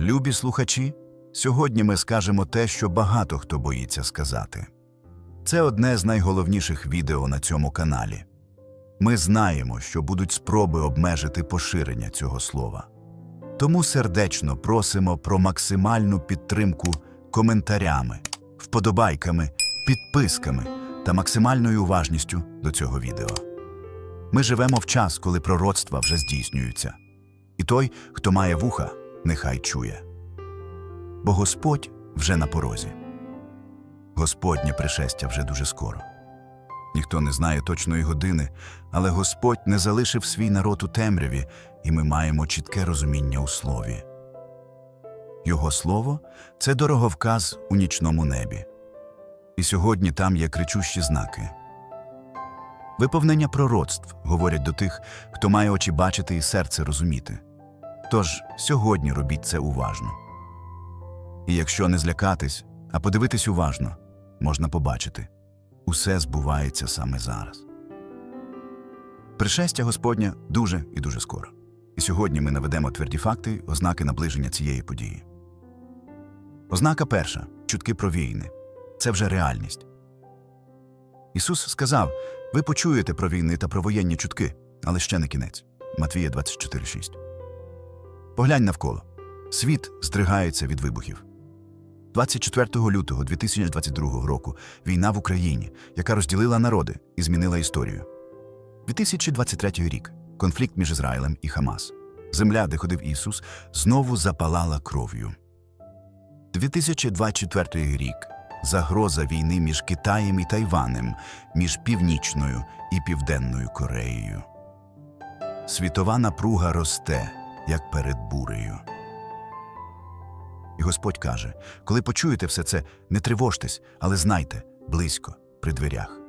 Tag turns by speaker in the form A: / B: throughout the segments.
A: Любі слухачі, сьогодні ми скажемо те, що багато хто боїться сказати. Це одне з найголовніших відео на цьому каналі. Ми знаємо, що будуть спроби обмежити поширення цього слова. Тому сердечно просимо про максимальну підтримку коментарями, вподобайками, підписками та максимальною уважністю до цього відео. Ми живемо в час, коли пророцтва вже здійснюються. І той, хто має вуха, нехай чує. Бо Господь вже на порозі. Господнє пришестя вже дуже скоро. Ніхто не знає точної години, але Господь не залишив свій народ у темряві, і ми маємо чітке розуміння у слові. Його слово це дороговказ у нічному небі. І сьогодні там є кричущі знаки. Виповнення пророцтв говорять до тих, хто має очі бачити і серце розуміти. Тож сьогодні робіть це уважно. І якщо не злякатись, а подивитись уважно, можна побачити усе збувається саме зараз. Пришестя Господня дуже і дуже скоро. І сьогодні ми наведемо тверді факти, ознаки наближення цієї події. Ознака перша чутки про війни. Це вже реальність. Ісус сказав: ви почуєте про війни та про воєнні чутки, але ще не кінець. Матвія 24,6. Поглянь навколо. Світ здригається від вибухів. 24 лютого 2022 року війна в Україні, яка розділила народи і змінила історію. 2023 рік конфлікт між Ізраїлем і Хамас. Земля, де ходив Ісус, знову запалала кров'ю. 2024 рік загроза війни між Китаєм і Тайванем, між Північною і Південною Кореєю. Світова напруга росте, як перед бурею. І Господь каже: коли почуєте все це, не тривожтесь, але знайте близько, при дверях.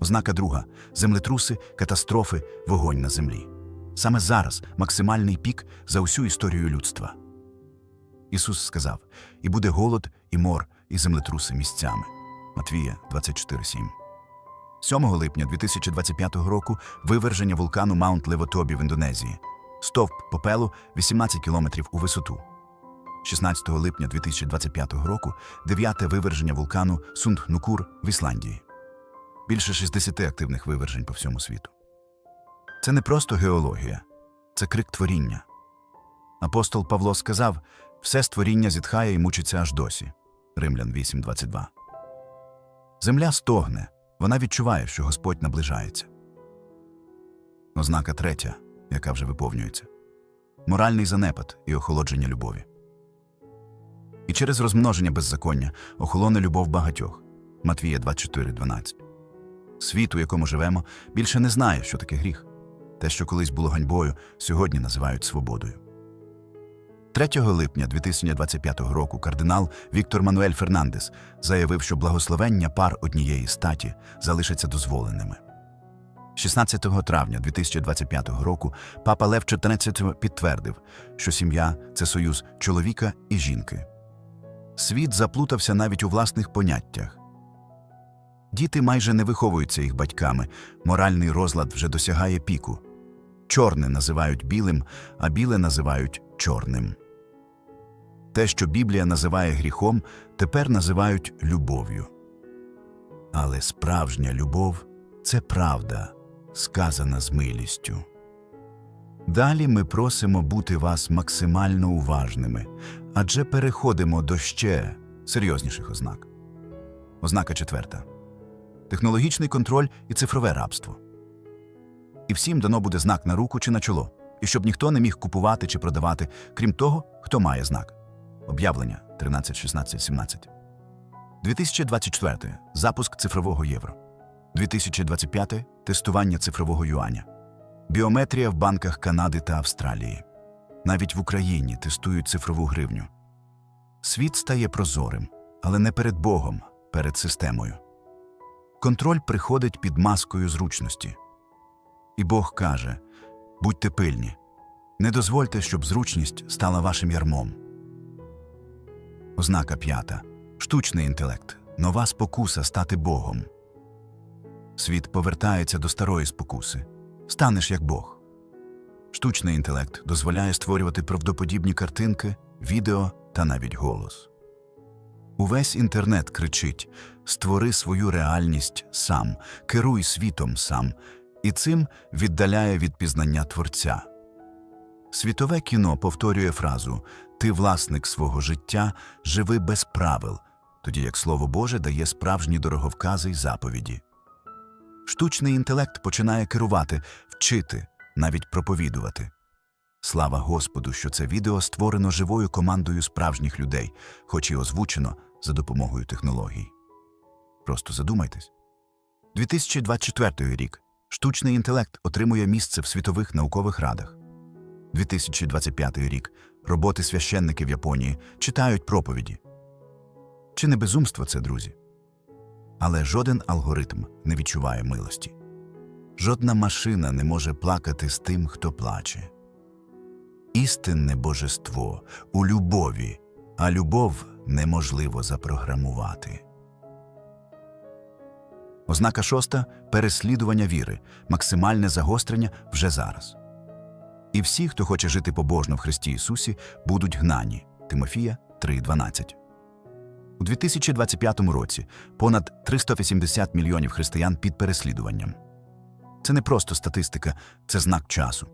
A: Ознака друга землетруси, катастрофи, вогонь на землі. Саме зараз максимальний пік за усю історію людства. Ісус сказав: і буде голод, і мор, і землетруси місцями. Матвія 24,7. 7 липня 2025 року виверження вулкану Маунт Левотобі в Індонезії. Стовп попелу 18 кілометрів у висоту. 16 липня 2025 року дев'яте виверження вулкану Сунд-Нукур в Ісландії. Більше 60 активних вивержень по всьому світу. Це не просто геологія, це крик творіння. Апостол Павло сказав: все створіння зітхає і мучиться аж досі. Римлян 8.22. Земля стогне, вона відчуває, що Господь наближається. Ознака третя, яка вже виповнюється моральний занепад і охолодження любові. І через розмноження беззаконня охолоне любов багатьох. Матвія 24.12. Світ, у якому живемо, більше не знає, що таке гріх. Те, що колись було ганьбою, сьогодні називають свободою. 3 липня 2025 року кардинал Віктор Мануель Фернандес заявив, що благословення пар однієї статі залишаться дозволеними. 16 травня 2025 року папа Лев XIV підтвердив, що сім'я це союз чоловіка і жінки. Світ заплутався навіть у власних поняттях. Діти майже не виховуються їх батьками, моральний розлад вже досягає піку. Чорне називають білим, а біле називають чорним. Те, що Біблія називає гріхом, тепер називають любов'ю. Але справжня любов це правда, сказана з милістю. Далі ми просимо бути вас максимально уважними, адже переходимо до ще серйозніших ознак. Ознака четверта технологічний контроль і цифрове рабство. І всім дано буде знак на руку чи на чоло, і щоб ніхто не міг купувати чи продавати, крім того, хто має знак. Об'явлення 13, 16, 17. 2024 запуск цифрового євро. 2025 тестування цифрового юаня. Біометрія в банках Канади та Австралії. Навіть в Україні тестують цифрову гривню. Світ стає прозорим, але не перед Богом, перед системою. Контроль приходить під маскою зручності. І Бог каже: будьте пильні, не дозвольте, щоб зручність стала вашим ярмом. Ознака п'ята штучний інтелект, нова спокуса стати Богом. Світ повертається до старої спокуси станеш як Бог. Штучний інтелект дозволяє створювати правдоподібні картинки, відео та навіть голос. Увесь інтернет кричить: створи свою реальність сам, керуй світом сам, і цим віддаляє від пізнання творця. Світове кіно повторює фразу Ти власник свого життя, живи без правил, тоді як Слово Боже дає справжні дороговкази й заповіді. Штучний інтелект починає керувати, вчити, навіть проповідувати. Слава Господу, що це відео створено живою командою справжніх людей, хоч і озвучено за допомогою технологій. Просто задумайтесь. 2024 рік штучний інтелект отримує місце в світових наукових радах. 2025 рік роботи священники в Японії читають проповіді. Чи не безумство це, друзі? Але жоден алгоритм не відчуває милості. Жодна машина не може плакати з тим, хто плаче. Істинне божество у любові, а любов неможливо запрограмувати. Ознака шоста переслідування віри, максимальне загострення вже зараз. І всі, хто хоче жити побожно в Христі Ісусі, будуть гнані. Тимофія 3.12. У 2025 році понад 380 мільйонів християн під переслідуванням. Це не просто статистика, це знак часу.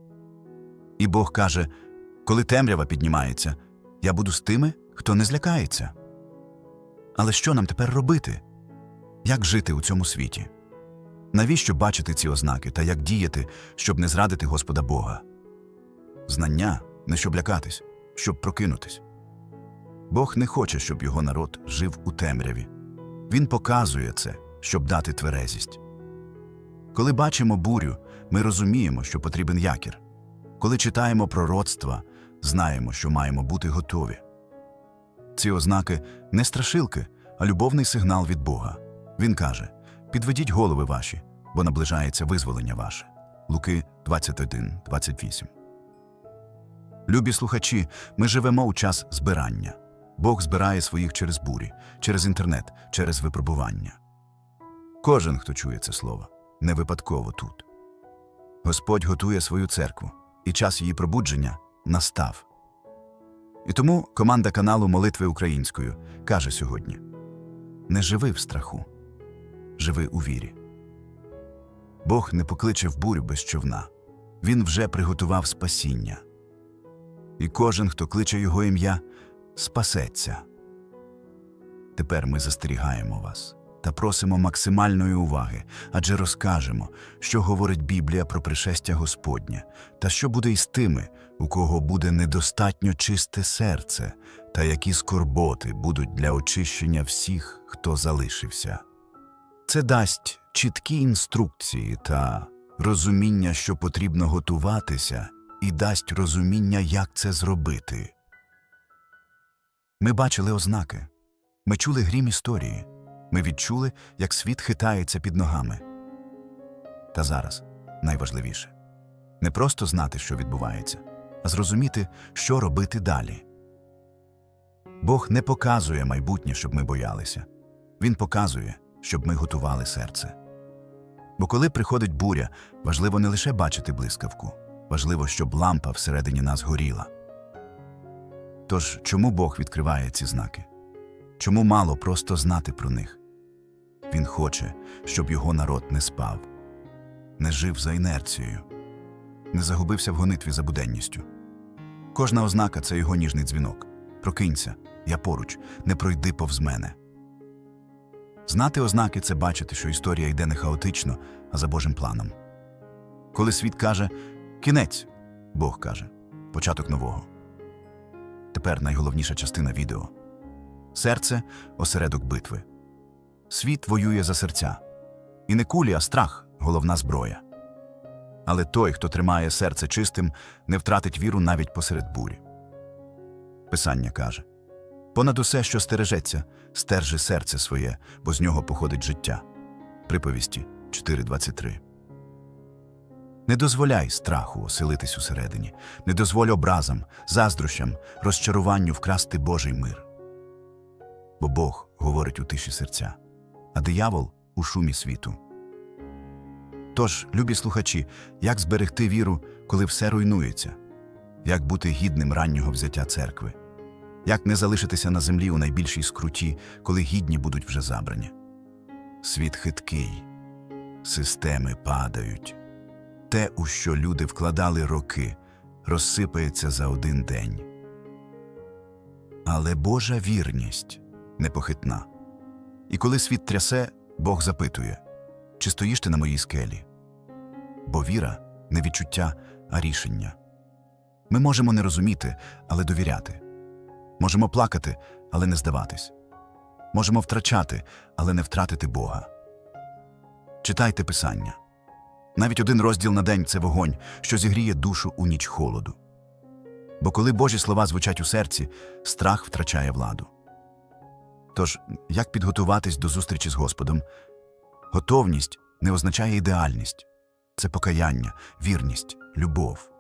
A: І Бог каже: коли темрява піднімається, я буду з тими, хто не злякається. Але що нам тепер робити? Як жити у цьому світі? Навіщо бачити ці ознаки та як діяти, щоб не зрадити Господа Бога? Знання не щоб лякатись, щоб прокинутись. Бог не хоче, щоб його народ жив у темряві. Він показує це, щоб дати тверезість. Коли бачимо бурю, ми розуміємо, що потрібен якір. Коли читаємо пророцтва, знаємо, що маємо бути готові. Ці ознаки не страшилки, а любовний сигнал від Бога. Він каже: підведіть голови ваші, бо наближається визволення ваше. Луки 21, 28. Любі слухачі, ми живемо у час збирання. Бог збирає своїх через бурі, через інтернет, через випробування. Кожен, хто чує це слово, не випадково тут. Господь готує свою церкву, і час її пробудження настав. І тому команда каналу Молитви Українською каже сьогодні: не живи в страху, живи у вірі. Бог не покличе в бурю без човна, Він вже приготував спасіння. І кожен, хто кличе Його ім'я, спасеться. Тепер ми застерігаємо вас та просимо максимальної уваги, адже розкажемо, що говорить Біблія про пришестя Господнє, та що буде із тими, у кого буде недостатньо чисте серце, та які скорботи будуть для очищення всіх, хто залишився. Це дасть чіткі інструкції та розуміння, що потрібно готуватися, і дасть розуміння, як це зробити. Ми бачили ознаки, ми чули грім історії, ми відчули, як світ хитається під ногами. Та зараз найважливіше не просто знати, що відбувається, а зрозуміти, що робити далі. Бог не показує майбутнє, щоб ми боялися, Він показує, щоб ми готували серце. Бо коли приходить буря, важливо не лише бачити блискавку, важливо, щоб лампа всередині нас горіла. Тож чому Бог відкриває ці знаки? Чому мало просто знати про них? Він хоче, щоб його народ не спав, не жив за інерцією, не загубився в гонитві за буденністю. Кожна ознака це його ніжний дзвінок. Прокинься, я поруч, не пройди повз мене. Знати ознаки це бачити, що історія йде не хаотично, а за Божим планом. Коли світ каже кінець, Бог каже початок нового. Тепер найголовніша частина відео серце осередок битви. Світ воює за серця. І не кулі, а страх головна зброя. Але той, хто тримає серце чистим, не втратить віру навіть посеред бурі. Писання каже понад усе, що стережеться, стержи серце своє, бо з нього походить життя. Приповісті 4.23 Не дозволяй страху оселитись усередині, не дозволь образам, заздрощам, розчаруванню вкрасти Божий мир. Бо Бог говорить у тиші серця, а диявол у шумі світу. Тож, любі слухачі, як зберегти віру, коли все руйнується? Як бути гідним раннього взяття церкви? Як не залишитися на землі у найбільшій скруті, коли гідні будуть вже забрані? Світ хиткий, системи падають. Те, у що люди вкладали роки, розсипається за один день. Але Божа вірність непохитна. І коли світ трясе, Бог запитує, чи стоїш ти на моїй скелі? Бо віра не відчуття, а рішення. Ми можемо не розуміти, але довіряти. Можемо плакати, але не здаватись. Можемо втрачати, але не втратити Бога. Читайте Писання. Навіть один розділ на день це вогонь, що зігріє душу у ніч холоду. Бо коли Божі слова звучать у серці, страх втрачає владу. Тож, як підготуватись до зустрічі з Господом? Готовність не означає ідеальність це покаяння, вірність, любов.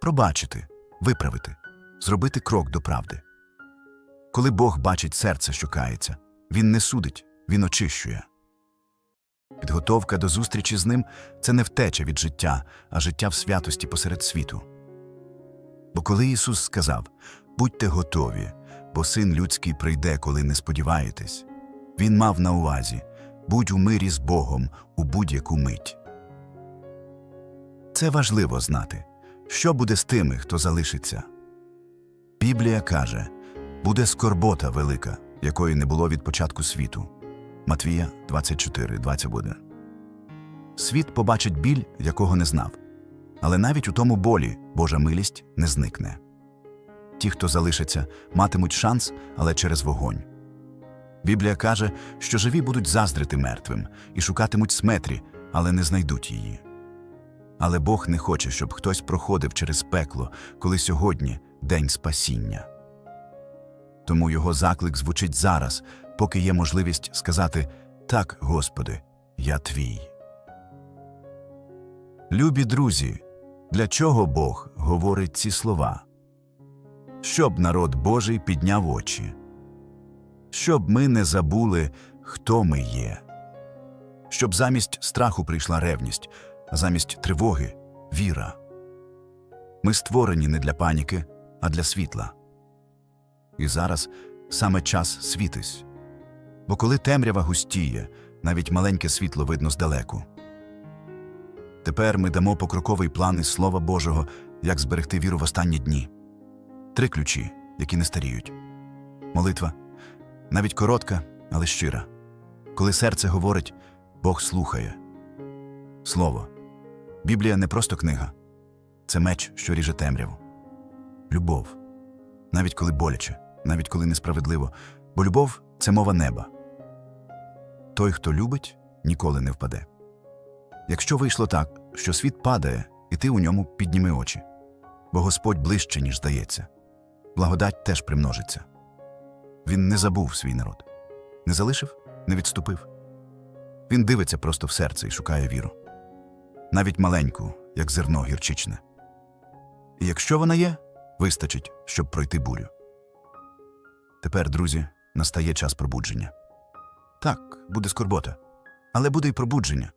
A: Пробачити, виправити, зробити крок до правди. Коли Бог бачить серце, що кається, Він не судить, Він очищує. Підготовка до зустрічі з ним це не втеча від життя, а життя в святості посеред світу. Бо коли Ісус сказав Будьте готові, бо син людський прийде, коли не сподіваєтесь, Він мав на увазі будь у мирі з Богом у будь-яку мить. Це важливо знати, що буде з тими, хто залишиться. Біблія каже буде скорбота велика, якої не було від початку світу. Матвія 24, 21. Світ побачить біль, якого не знав. Але навіть у тому болі Божа милість не зникне. Ті, хто залишиться, матимуть шанс, але через вогонь. Біблія каже, що живі будуть заздрити мертвим і шукатимуть сметрі, але не знайдуть її. Але Бог не хоче, щоб хтось проходив через пекло, коли сьогодні день спасіння. Тому його заклик звучить зараз, поки є можливість сказати Так, Господи, я твій. Любі друзі, для чого Бог говорить ці слова? Щоб народ Божий підняв очі, щоб ми не забули, хто ми є, щоб замість страху прийшла ревність, а замість тривоги віра. Ми створені не для паніки, а для світла. І зараз саме час світись. Бо коли темрява густіє, навіть маленьке світло видно здалеку. Тепер ми дамо покроковий план із Слова Божого, як зберегти віру в останні дні. Три ключі, які не старіють. Молитва навіть коротка, але щира. Коли серце говорить, Бог слухає. Слово. Біблія не просто книга, це меч, що ріже темряву. Любов. Навіть коли боляче, навіть коли несправедливо, бо любов це мова неба. Той, хто любить, ніколи не впаде. Якщо вийшло так, що світ падає, і ти у ньому підніми очі, бо Господь ближче, ніж здається, благодать теж примножиться. Він не забув свій народ, не залишив, не відступив. Він дивиться просто в серце і шукає віру, навіть маленьку, як зерно гірчичне. І якщо вона є, вистачить, щоб пройти бурю. Тепер, друзі, настає час пробудження. Так, буде скорбота, але буде й пробудження.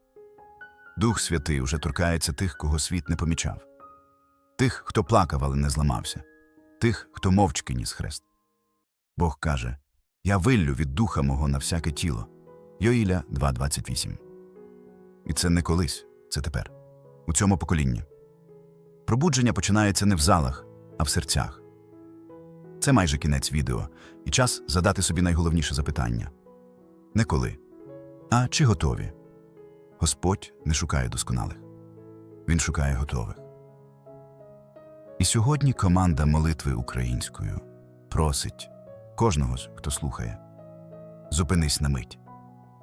A: Дух Святий уже торкається тих, кого світ не помічав, тих, хто плакав, але не зламався, тих, хто мовчки ніс хрест. Бог каже Я виллю від духа мого на всяке тіло. Йоїля 2.28. І це не колись, це тепер, у цьому поколінні. Пробудження починається не в залах, а в серцях. Це майже кінець відео, і час задати собі найголовніше запитання. Не коли, а чи готові. Господь не шукає досконалих, Він шукає готових. І сьогодні команда молитви українською просить кожного, хто слухає зупинись на мить,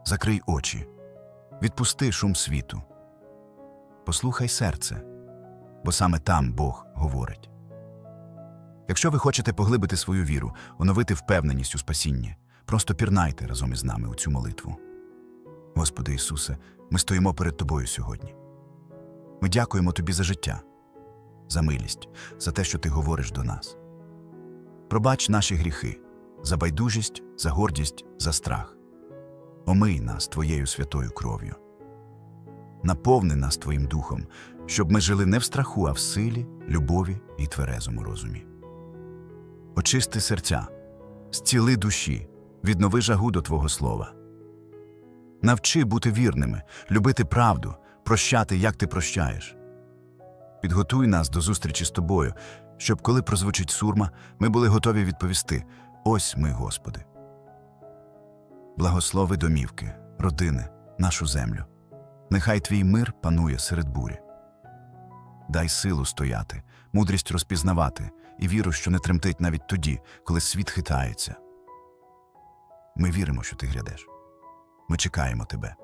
A: закрий очі, відпусти шум світу, послухай серце, бо саме там Бог говорить. Якщо ви хочете поглибити свою віру, оновити впевненість у спасінні, просто пірнайте разом із нами у цю молитву. Господи Ісусе, ми стоїмо перед Тобою сьогодні. Ми дякуємо Тобі за життя, за милість, за те, що Ти говориш до нас. Пробач наші гріхи, за байдужість, за гордість, за страх. Омий нас Твоєю святою кров'ю. наповни нас Твоїм духом, щоб ми жили не в страху, а в силі, любові і тверезому розумі. Очисти серця, зціли душі, віднови жагу до Твого слова. Навчи бути вірними, любити правду, прощати, як ти прощаєш. Підготуй нас до зустрічі з тобою, щоб, коли прозвучить сурма, ми були готові відповісти: Ось ми, Господи. Благослови домівки, родини, нашу землю. Нехай твій мир панує серед бурі. Дай силу стояти, мудрість розпізнавати і віру, що не тремтить навіть тоді, коли світ хитається. Ми віримо, що ти грядеш. Ми чекаємо тебе.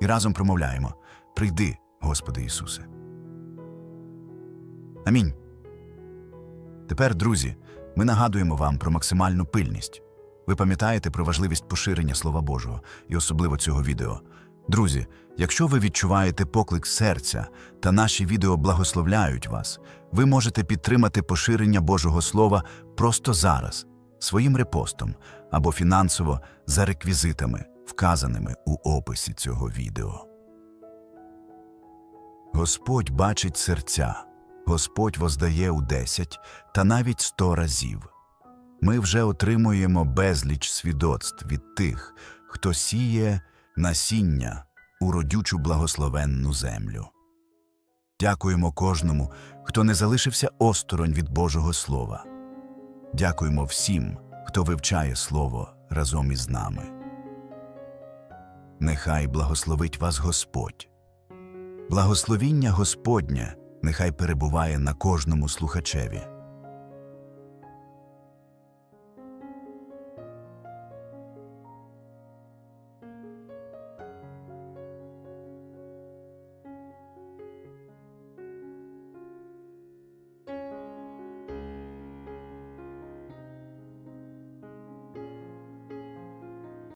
A: І разом промовляємо: Прийди, Господи Ісусе. Амінь. Тепер, друзі, ми нагадуємо вам про максимальну пильність. Ви пам'ятаєте про важливість поширення Слова Божого і особливо цього відео. Друзі, якщо ви відчуваєте поклик серця та наші відео благословляють вас, ви можете підтримати поширення Божого Слова просто зараз, своїм репостом або фінансово за реквізитами, вказаними у описі цього відео. Господь бачить серця, Господь воздає у десять та навіть сто разів. Ми вже отримуємо безліч свідоцтв від тих, хто сіє насіння у родючу благословенну землю. Дякуємо кожному, хто не залишився осторонь від Божого Слова. Дякуємо всім, хто вивчає Слово разом із нами. Нехай благословить вас Господь. Благословіння Господнє нехай перебуває на кожному слухачеві.